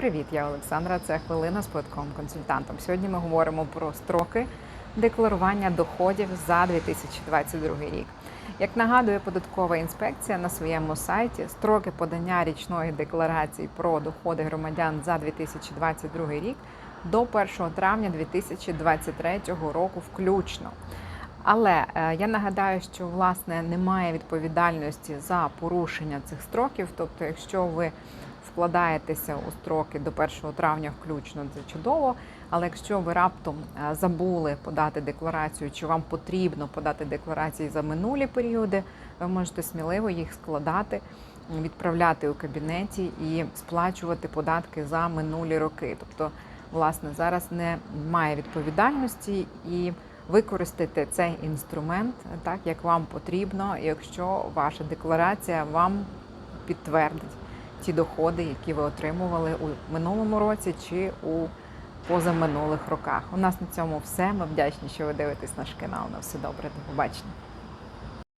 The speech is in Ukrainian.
Привіт, я Олександра. Це хвилина з податковим консультантом. Сьогодні ми говоримо про строки декларування доходів за 2022 рік. Як нагадує податкова інспекція на своєму сайті, строки подання річної декларації про доходи громадян за 2022 рік до 1 травня 2023 року включно. Але е, я нагадаю, що власне немає відповідальності за порушення цих строків. Тобто, якщо ви вкладаєтеся у строки до 1 травня включно, це чудово. Але якщо ви раптом е, забули подати декларацію, чи вам потрібно подати декларації за минулі періоди, ви можете сміливо їх складати, відправляти у кабінеті і сплачувати податки за минулі роки. Тобто, власне, зараз немає відповідальності і використайте цей інструмент так, як вам потрібно, якщо ваша декларація вам підтвердить ті доходи, які ви отримували у минулому році чи у позаминулих роках. У нас на цьому все. Ми вдячні, що ви дивитесь наш канал. На все добре, до побачення.